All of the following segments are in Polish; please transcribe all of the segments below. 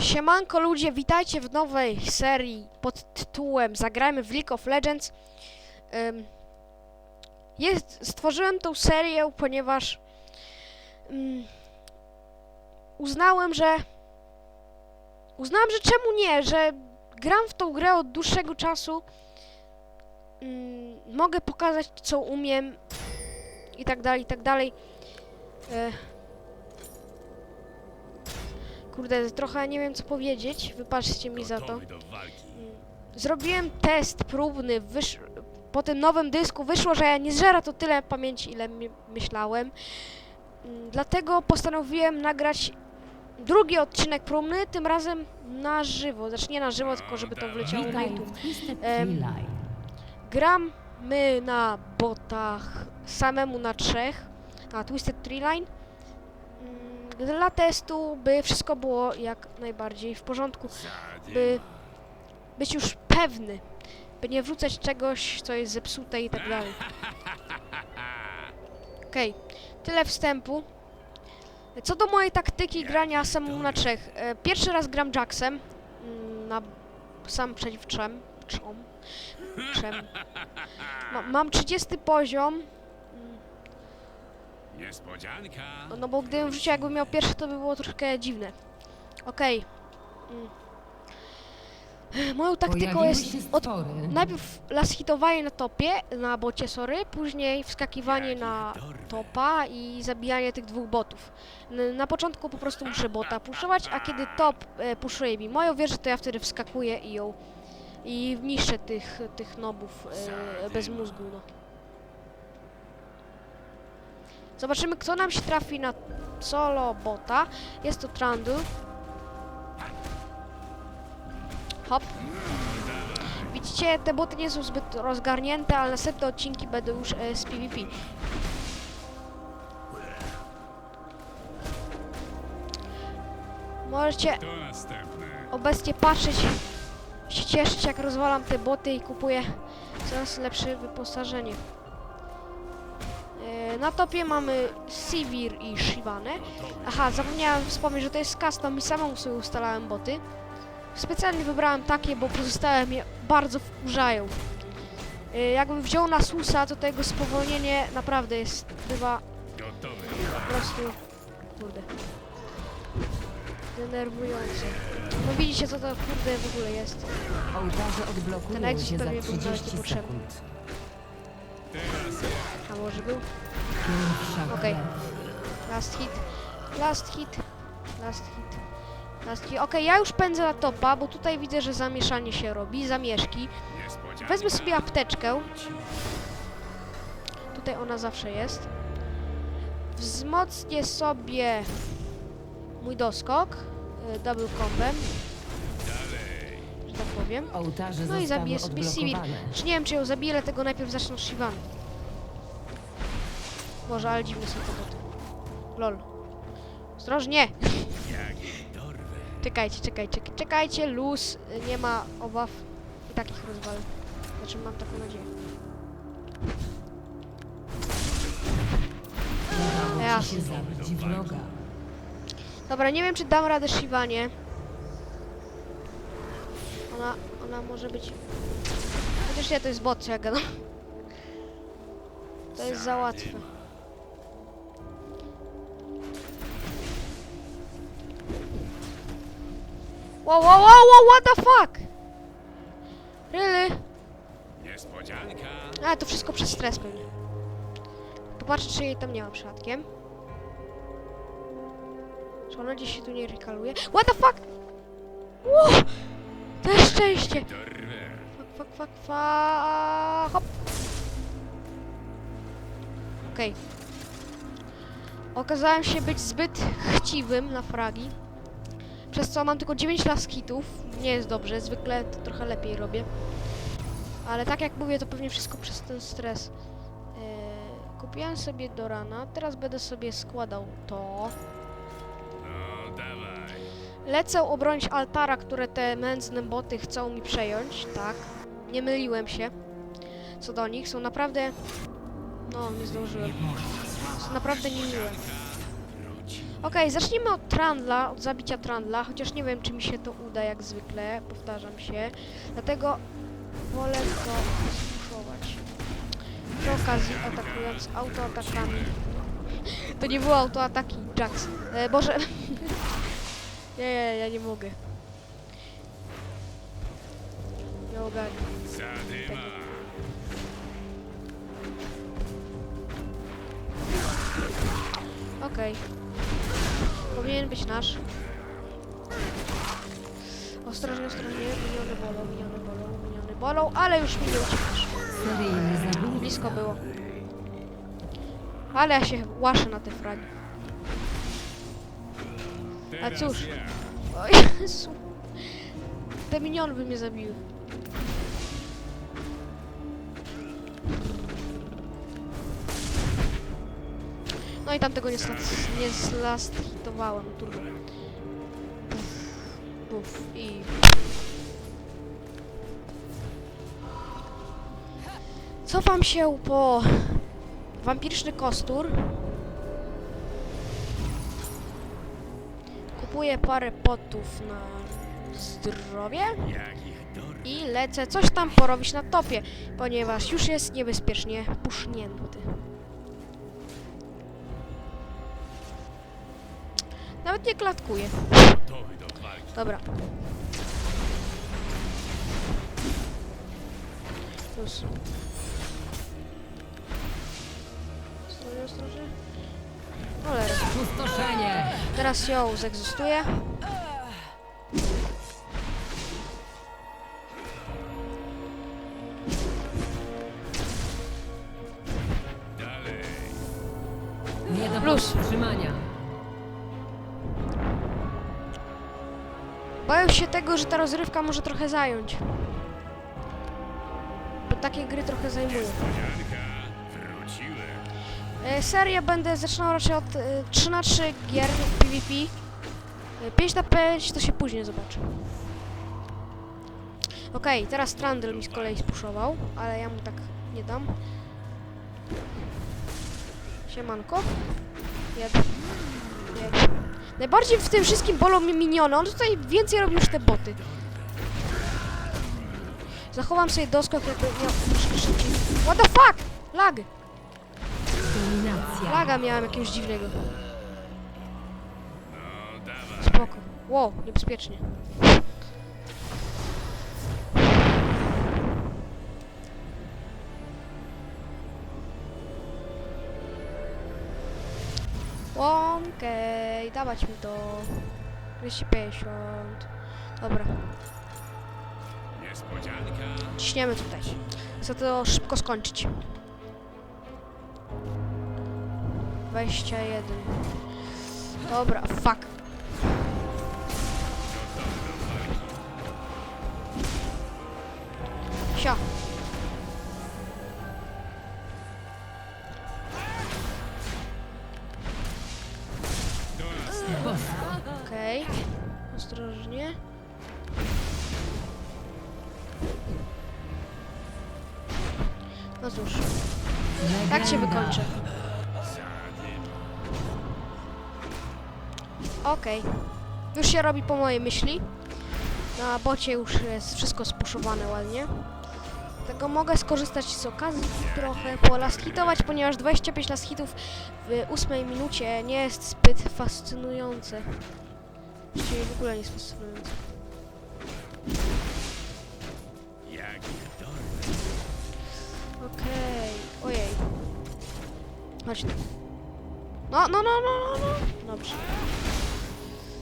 Siemanko ludzie, witajcie w nowej serii pod tytułem Zagrajmy w League of Legends. Ym, jest, stworzyłem tą serię, ponieważ ym, uznałem, że uznałem, że czemu nie, że gram w tą grę od dłuższego czasu. Ym, mogę pokazać co umiem i tak dalej, i tak dalej. E, Kurde, trochę nie wiem co powiedzieć, wybaczcie mi za to. Walki. Zrobiłem test próbny, wysz... po tym nowym dysku wyszło, że nie zżera to tyle pamięci, ile mi- myślałem. Mm, Dlatego postanowiłem nagrać drugi odcinek próbny, tym razem na żywo. Znaczy nie na żywo, tylko żeby to wleciało na YouTube. Line. Gramy na botach samemu na trzech, na Twisted Tree Mm, Dla testu, by wszystko było jak najbardziej w porządku, by być już pewny, by nie wrzucać czegoś, co jest zepsute i tak dalej. Okej, tyle wstępu. Co do mojej taktyki grania samemu na trzech. E, Pierwszy raz gram Jacksem mm, na sam przeciw trzem. Trzom. Trzem. Ma, mam 30 poziom, Niespodzianka. no, no bo gdybym wrzucił jakbym miał pierwszy, to by było troszkę dziwne. Okej. Mm. Moją taktyką Pojawiły jest się od stwory. Najpierw las hitowanie na topie, na bocie, sorry, później wskakiwanie na topa i zabijanie tych dwóch botów. N- Na początku po prostu muszę bota puszować, a kiedy top e, puszuje mi moją wieżę, to ja wtedy wskakuję i ją i niszczę tych, tych nobów e, bez mózgu, no. Zobaczymy, kto nam się trafi na solo bota. Jest to Trandu. Hop. Widzicie, te boty nie są zbyt rozgarnięte, ale następne odcinki będą już e, z PvP. Możecie obecnie patrzeć, się cieszyć jak rozwalam te boty i kupuję coraz lepsze wyposażenie. E, Na topie mamy Sivir i Shivanę. Aha, zapomniałem wspomnieć, że to jest custom i samemu sobie ustalałem boty. Specjalnie wybrałem takie, bo pozostałe mnie bardzo wkurzają. E, Jakbym wziął na Susa, to tego spowolnienie naprawdę jest, bywa Gotowy. po prostu, kurde, denerwujące. No widzicie, co to kurde w ogóle jest. Ten exit pewnie był bardziej 30 potrzebny. sekund. Teraz ja. A może był? Okej. Last hit, last hit, last hit, last hit. Okej, ja już pędzę na topa, bo tutaj widzę, że zamieszanie się robi, zamieszki. Wezmę sobie apteczkę. Tutaj ona zawsze jest. Wzmocnię sobie mój doskok. y, Double combem, Dalej. że tak powiem. Ołtarze No i zabiję sobie Sivir. Czy nie wiem, czy ją zabiję, dlatego najpierw zacznę od Shivany. Boże, ale dziwne są te boty. Lol. Ostrożnie! Czekajcie, czekajcie, czekajcie, luz, y, nie ma obaw i takich rozwalę. Znaczy mam taką nadzieję. Ja. wroga. Dobra, nie wiem czy dam radę Shiwanie. Ona, ona może być... Chociaż nie, to jest bot, co ja gadam. To jest za łatwe. Wow, wow, wow, wow, what the fuck? Really? Niespodzianka. A, to wszystko przez stres pewnie. Popatrzę, czy jej tam nie ma przypadkiem. Czy ona gdzieś się tu nie rekaluje? What the fuck? Wow! To jest szczęście! Fuck, fuck, fuck, fuck. Hop. Okej. Okazałem się być zbyt chciwym na fragi. Przez co mam tylko 9 last hitów. Nie jest dobrze, zwykle to trochę lepiej robię. Ale tak jak mówię, to pewnie wszystko przez ten stres. Eee, kupiłem sobie do rana, teraz będę sobie składał to. No. Lecę obronić altara, które te mędzne boty chcą mi przejąć, tak. Nie myliłem się co do nich, są naprawdę... No, nie zdążyłem. Są naprawdę niemiłe. Okej, zacznijmy od Trandla, od zabicia Trandla, chociaż nie wiem, czy mi się to uda, jak zwykle, powtarzam się. Dlatego wolę to spuszować. Przy okazji atakując autoatakami. To nie było autoataki, Jax. E, Boże. nie, nie, ja nie mogę. Nie. Zadyma. Okej. Powinien być nasz. Ostrożnie, ostrożnie. Miniony bolą, miniony bolą, miniony bolą, ale już mi nie uciekasz. Blisko było. Ale ja się łaszę na te fragi. A cóż. O Jezu. Te miniony by mnie zabiły. I tamtego nie, slas- nie slastitowałem, turbo. Buf i... Cofam się po wampiryczny kostur. Kupuję parę potów na zdrowie i lecę coś tam porobić na topie, ponieważ już jest niebezpiecznie pusznięty. Nawet nie klatkuje. Dobra. Ostrożnie, ostrożnie. Cholera. Teraz ją zegzystuje. Rozrywka może trochę zająć. Bo takie gry trochę zajmują. E, serię będę zaczynał raczej od e, 3 na 3 gier PvP. E, 5 na 5 to się później zobaczy. Okej, teraz Trundle mi z kolei spuszował, ale ja mu tak nie dam. Siemanko. Jed. Jed. Najbardziej w tym wszystkim bolą mnie miniony. On tutaj więcej robi niż te boty. Zachowam sobie doskok, jakby miał szybciej. What the fuck? Lag! Laga miałem jakiegoś dziwnego. Spoko. Wow, niebezpiecznie. Okej, dawać mi to. 250. Dobra, Niespodzianka. ciśniemy tutaj. Chcę to szybko skończyć. 21. Dobra, fuck. Sio. Wykończę. Okej. Już się robi po mojej myśli. Na bocie już jest wszystko spuszowane ładnie. Tego mogę skorzystać z okazji trochę polaskitować, ponieważ 25 las hitów w 8 minucie nie jest zbyt fascynujące. Właściwie w ogóle nie jest fascynujące. Okej. Ojej. Chodź. No, no, no, no, no, no. Dobrze.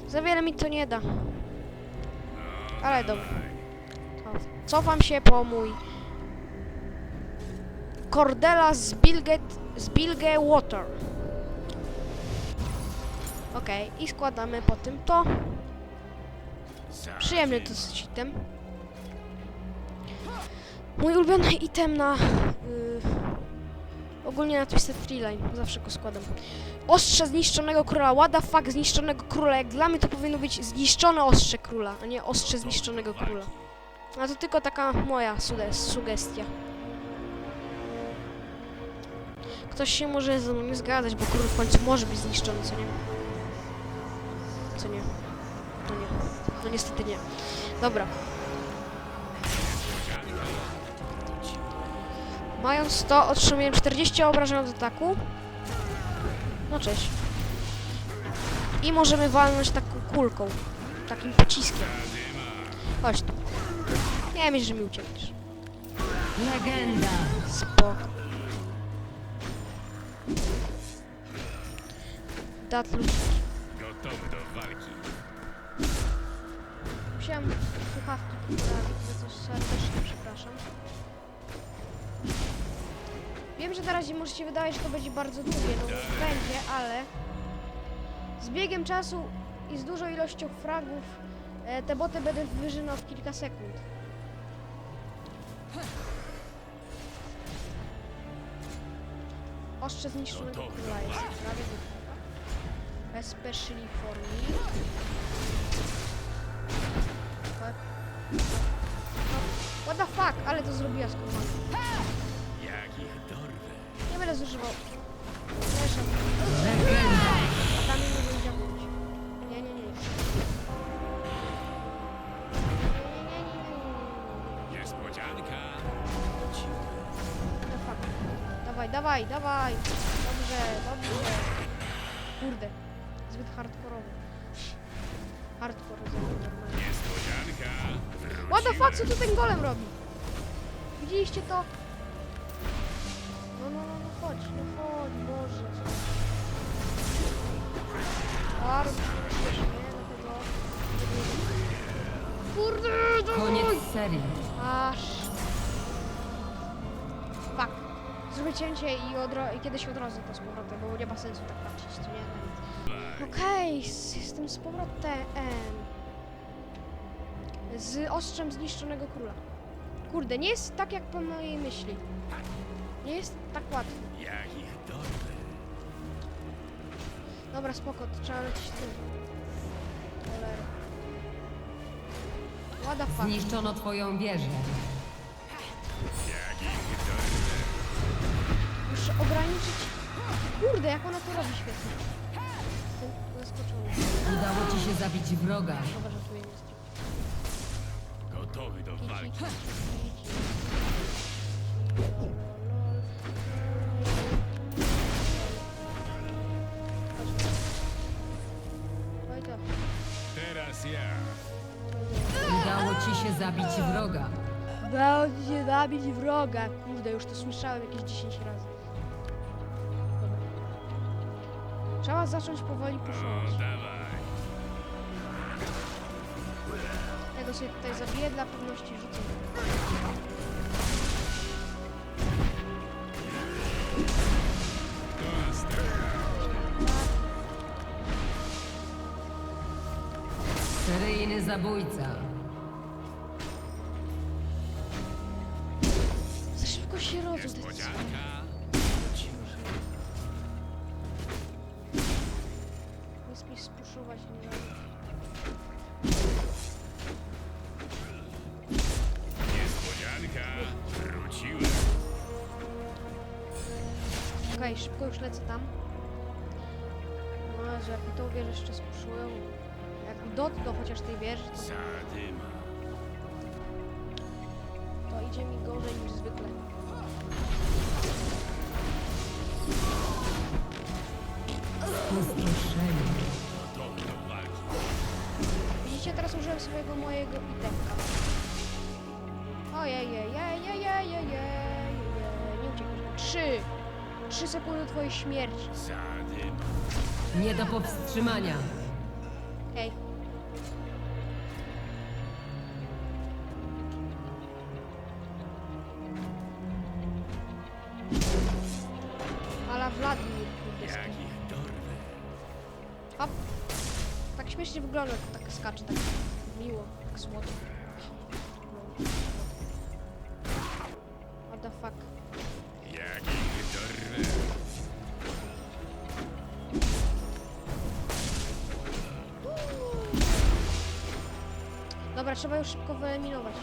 Za wiele mi to nie da. Ale dobra. Cofam się po mój Cordela z Bilge, z Bilge Water. Okej, i składamy po tym to. Przyjemny dosyć item. Mój ulubiony item na... y, ogólnie na Twisted Tree Line. Zawsze go składam. Ostrze zniszczonego króla. The fuck zniszczonego króla? Jak dla mnie to powinno być zniszczone ostrze króla, a nie ostrze zniszczonego króla. A to tylko taka moja suge- sugestia. Ktoś się może ze mną nie zgadzać, bo król w końcu może być zniszczony, co nie? Co nie? No nie. No niestety nie. Dobra. Mając to, otrzymuję 40 obrażeń od ataku. No cześć. I możemy walnąć taką kulką. Takim pociskiem. Chodź tu. Nie myśl, że mi uciekniesz. Legenda. Spoko. Datlu. Gotowy do walki. Musiałem słuchawki poprawić, za co serdecznie przepraszam. Wiem, że na razie może się wydawać, że to będzie bardzo długie, no będzie, ale z biegiem czasu i z dużą ilością fragów e, te boty będę wyżynał w kilka sekund. Ostrze Gotowy. króla jest prawie gotowe. Especially for me. What the fuck? Ale to zrobiła skurwa. Jak ich dorwę. Nie będę zużywał. Legenda. a tam nie mogę dziabnąć. Nie, nie, nie. Nie, nie, nie, nie, nie, nie. Niespodzianka. What the fuck? Dawaj, dawaj, dawaj. Dobrze, dobrze. Kurde. Zbyt hardkorowy. Hardcore normalnie. Niespodzianka. What the fuck, co tu ten golem robi? Widzieliście to? No, no, no, no chodź, no chodź, Boże. Bardzo. Kurde, dawaj! Koniec serii. Aż... Fuck. Zrobię cięcie i, odro- i kiedyś odrodzę to z powrotem, bo nie ma sensu tak patrzeć, co nie? Okej, s- jestem z powrotem. Z ostrzem zniszczonego króla. Kurde, nie jest tak jak po mojej myśli. Nie jest tak łatwo. Jak ich dorwę. Dobra, spoko, to trzeba lecieć tu. Cholera. The fuck? Zniszczono twoją wieżę. Jak ich dorwę. Muszę ograniczyć... Kurde, jak ona to robi świetnie. Jestem zaskoczony. Udało ci się zabić wroga. Chyba żartuję, nie jest. Gotowy do walki. Oj się zabić wroga. Udało ci się zabić wroga. Kurde, już to słyszałem jakieś 10 razy. Dobra. Trzeba zacząć powoli O, puszować. dawaj. Tego sobie tutaj zabiję, dla pewności rzucę. To. Seryjny zabójca. Się te Niespodzianka. Nic mi spuszować nie da. Niespodzianka. Wróciłem. Okej, szybko już lecę tam. No, że jak mi tą wieżę jeszcze spuszują. Jak dotkną chociaż tej wieży, to, Zadyma. to idzie mi gorzej niż zwykle. Pustoszenie. Gotowy do walki. Widzicie, teraz użyłem swojego mojego itemka. Ojej, jej, jej, jej, jej, jej, jej, nie uciekniesz. Trzy! Trzy sekundy twojej śmierci. Nie do powstrzymania. Hej. Ale Wladimir, kurde, z Jak kim? Śmiesznie wygląda, to tak skacze, tak miło, tak słodko. What the fuck? Jak. Dobra, trzeba już szybko wyeliminować.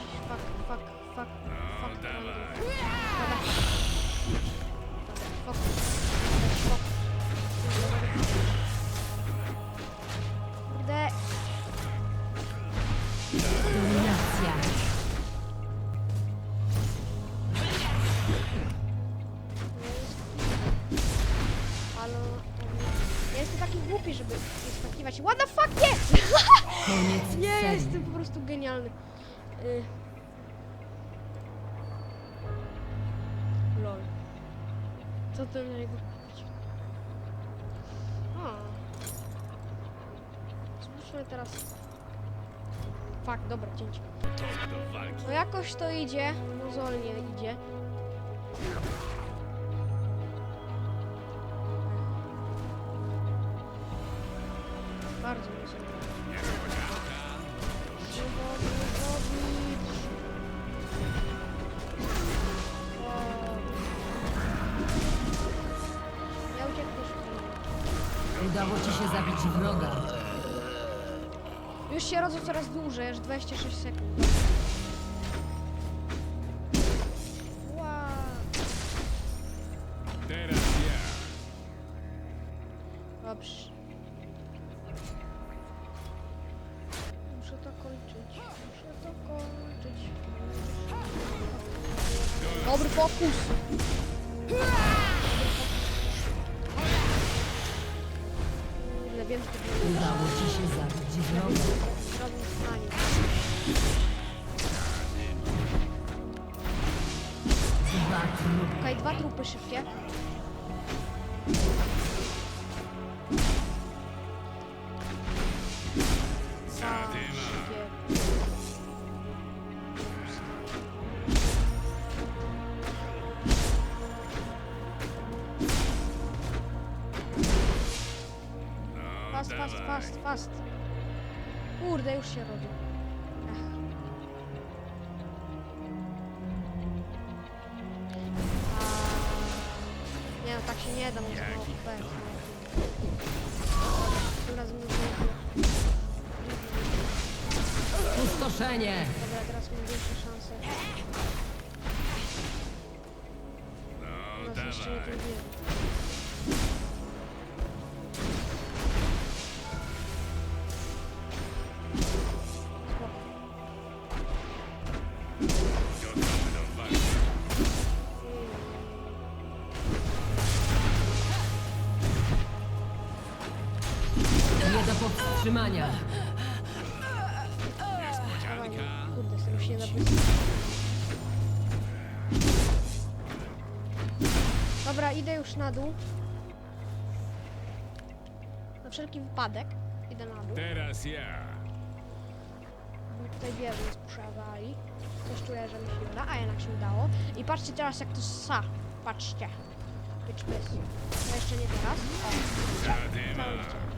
Ale ja jestem taki głupi, żeby nie skakiwać. What the fuck, nie! Koniec Nie, serii. jestem po prostu genialny. Y... Lol. Co ty na niego kupić? A. Spójrzmy teraz. Fuck, dobra, cięcie. No jakoś to idzie, mozolnie idzie. 26 sekund. Wow. Teraz ja. Dobrze. Muszę to kończyć. Muszę to kończyć. Dobry fokus. Fast, fast, fast, fast. Kurde, już się. A, Nie no, tak się nie da, muszę zrobię. Pustoszenie. Dobra, teraz mam większe szanse. No, Teraz jeszcze nie dawaj. trafiłem. Dobra, idę już na dół. Na wszelki wypadek idę na dół. Teraz ja. Bo tutaj wieżę sprzedali. Coś czuję, że mi się uda, a jednak się udało. I patrzcie teraz jak to sa. Patrzcie. Bitch piss. No jeszcze nie teraz. O, życie.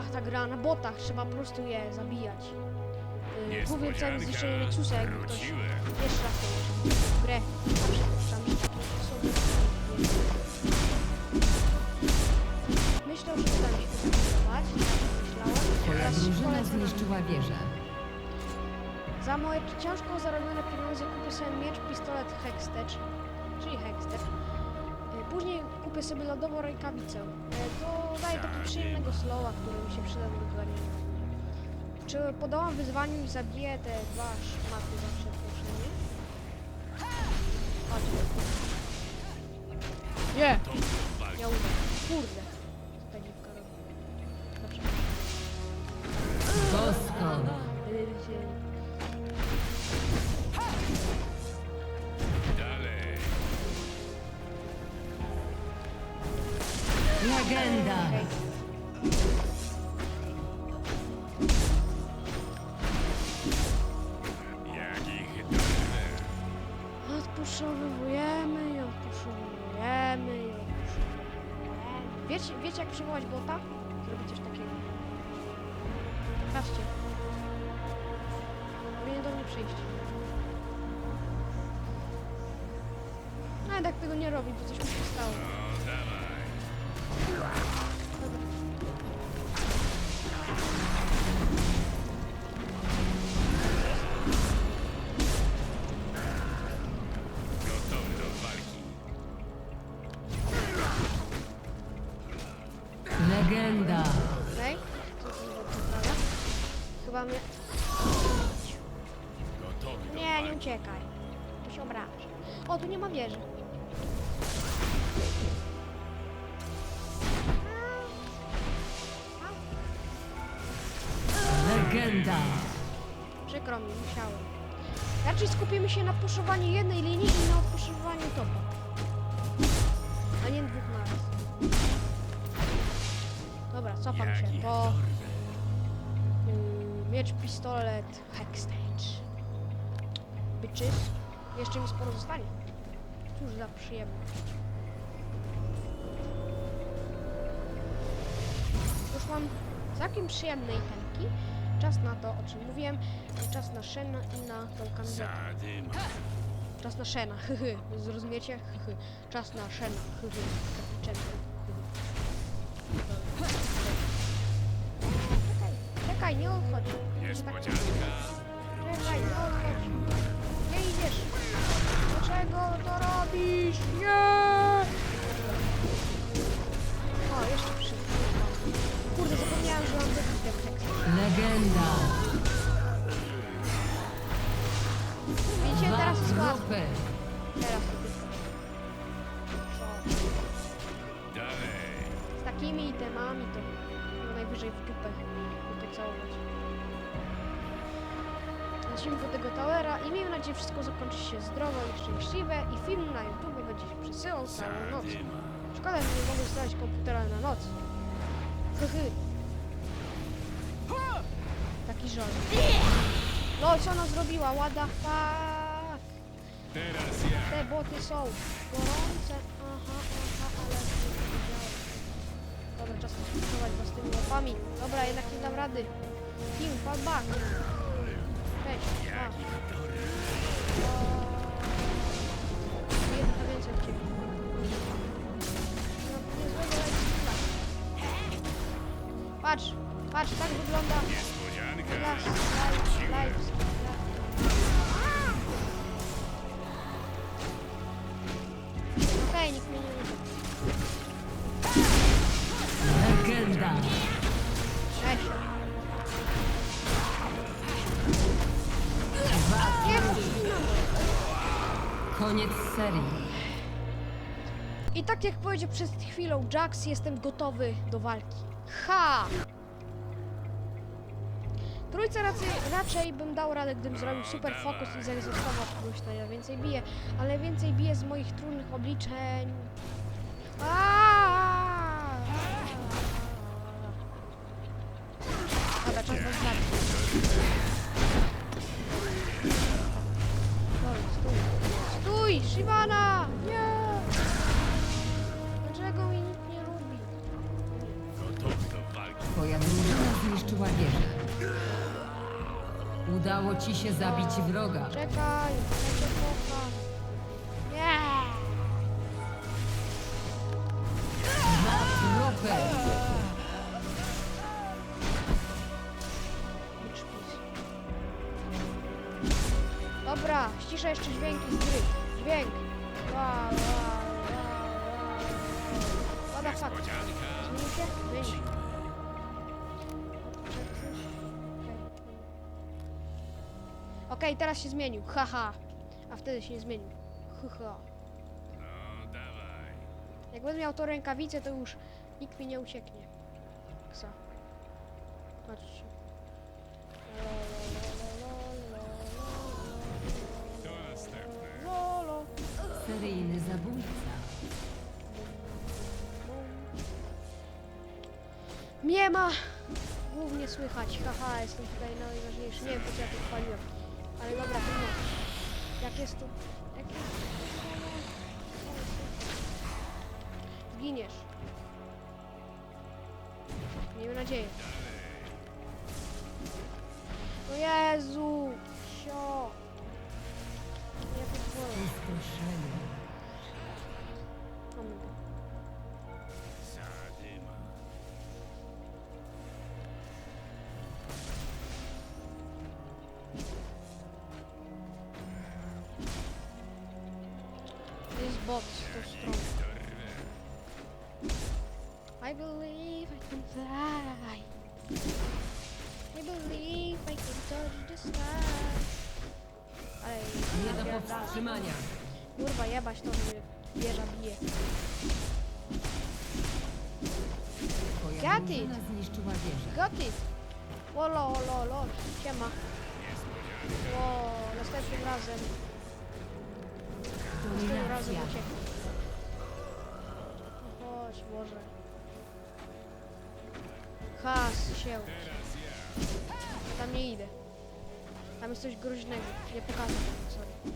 Polega ta gra, na botach, trzeba po prostu je zabijać. Yy, Głównym celem zniszczenia. Nexusa, jakby ktoś jeszcze raz to w grę. Przypuszczam, że takie. Myślę, że uda mi się to zbudować, tak myślałem. Drużyna zniszczyła wieżę. Za moje ciężko zarobione pieniądze kupię sobie miecz, pistolet Hextech, czyli Hextech. Później kupię sobie lodową rękawicę. Y, To daje taki przyjemnego slowa, który mi się przyda do wyzwania. Czy podołam wyzwaniu i zabiję te dwa szmaty za przeproszenie? Chodź. Nie! Ja uda. Kurde. Odpuszczowujemy i odpuszczowujemy i odpuszczowujemy. Wiecie, wiecie jak przywołać bota? Zrobić coś takiego. Patrzcie. Powinien do mnie przyjść. Nawet jak tego nie robi, to coś mi się stało. Legenda. Przykro mi, musiałem. Raczej skupimy się na puszowaniu jednej linii i na puszowaniu topa. A nie dwóch naraz. Dobra, cofam się, bo yy, miecz, pistolet, hackstage. Bitches. Jeszcze mi sporo zostanie. Cóż za przyjemność. Już mam całkiem przyjemne itemki. Czas na to, o czym mówiłem. Czas na Shena i na tą kamizelkę. Czas na Shena, hyhy. Zrozumiecie? Hyhy. Czas na Shena, hyhy. Kapiczeny. Czekaj, czekaj, nie odchodź. Czekaj, nie odchodź. Zdrowo i film na YouTube będzie się przesyłał całą noc. Szkoda, że nie mogę stawiać komputera na noc. Hyhy. Taki żal. No co ona zrobiła? The fuck? Teraz ja. Te boty są gorące. Aha, aha, ale nie wiedziałem. Dobra, czas spróbować was tymi łapami. Dobra, jednak nie dam rady. Team, fall back. Cześć. A. Jak Patrz, patrz, tak wygląda Niespodzianka. Las, life, life, Okej, nikt mnie nie lubi. Legenda. Cześć. Koniec serii. I tak jak powiedział przed chwilą Jax, jestem gotowy do walki. Ha! Trójce raczej, raczej bym dał radę, gdybym zrobił super fokus i zaegzekwował kogoś, kto najwięcej bije, ale więcej bije z moich trudnych obliczeń. Aaaa! Dobra, czas was zabić. Dobra, stój. Stój! Shivana! Udało ci się zabić wroga. Czekaj, ja cię kocham. Okej, teraz się zmienił. Haha. A wtedy się nie zmienił. Haha. No, dawaj. Jak będę miał to rękawice, to już nikt mi nie ucieknie. Ksa. Patrzcie. To następne. Lolo. Seryjny zabójca. Mnie ma głównie słychać. Haha, jestem tutaj najważniejszy. Nie wiem po co ja Zginiesz. Miejmy nadzieję. O Jezu! Do powstrzymania. Kurwa, jebać to, że wieża bije. Twoja Gaty. drużyna zniszczyła wieżę. Got it! Olo, olo, olo, siema. Ło, następnym razem, następnym razem Dominacja. No Chodź, Boże. Has się. Ja tam nie idę. Tam jest coś groźnego. Nie pokażę tego, sorry.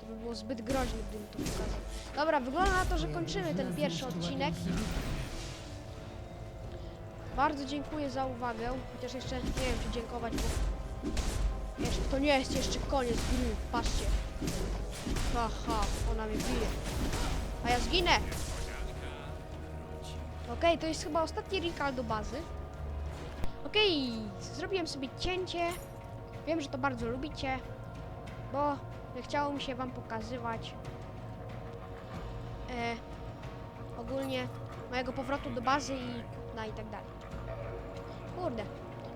To by było zbyt groźne, gdybym to pokazał. Dobra, wygląda na to, że kończymy ten pierwszy odcinek. Bardzo dziękuję za uwagę. Chociaż jeszcze nie wiem, czy dziękować, bo jeszcze, to nie jest jeszcze koniec gry. Patrzcie. Haha, ona mnie bije. A ja zginę. Okej, to jest chyba ostatni recall do bazy. Okej, zrobiłem sobie cięcie. Wiem, że to bardzo lubicie, bo nie chciało mi się wam pokazywać e, ogólnie mojego powrotu do bazy i no i tak dalej. Kurde,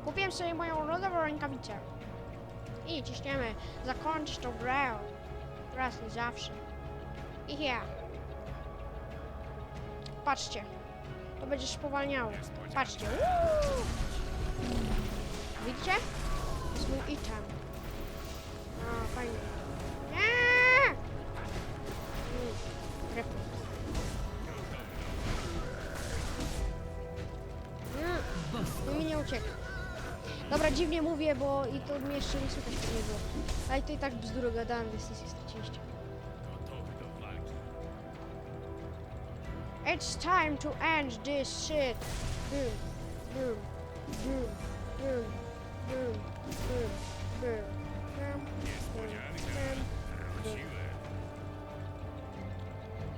kupiłem sobie moją lodową rękawicę. I ciśniemy, zakończyć tą grę. Raz na zawsze. I ja. Patrzcie, to będzie spowalniało. Patrzcie. Widzicie? To jest mój item. A, fajnie. Nie! Mm. Nie. Bosko. No mi nie ucieka. Dobra, dziwnie mówię, bo i to mnie jeszcze nie słychać pewnie było. Ale to i tak bzdury gadałem, więc nic nie straciliście. It's time to end this shit. Boom, boom,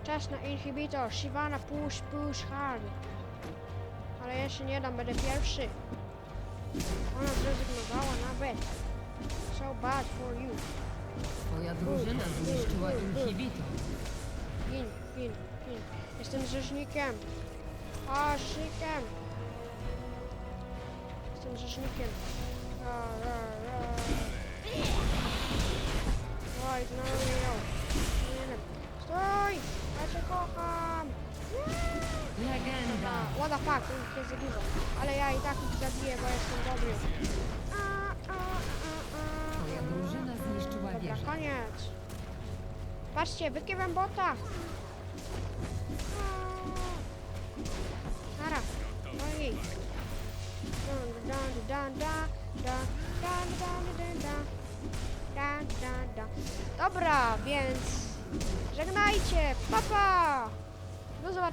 Czas na inhibitor. Shivana push, push hard. Ale ja się nie dam, będę pierwszy. Ona zrezygnowała nawet. So bad for you. Twoja drużyna zniszczyła inhibitor. Gin, gin, gin. Jestem rzeźnikiem. A, szykiem. Jestem rzeźnikiem. Ra, ra, ra. Oj, no nie, nie. Stój! Ja cię kocham! Legenda. A, what the fuck, on się zabiwał. Ale ja i tak ich zabiję, bo jestem dobry. A, a, a, a. Twoja drużyna zniszczyła Dobra, wieżę. koniec. Patrzcie, wykiwam bota. Nara. No i. Dobra, więc żegnajcie. Papa. Do zobaczenia.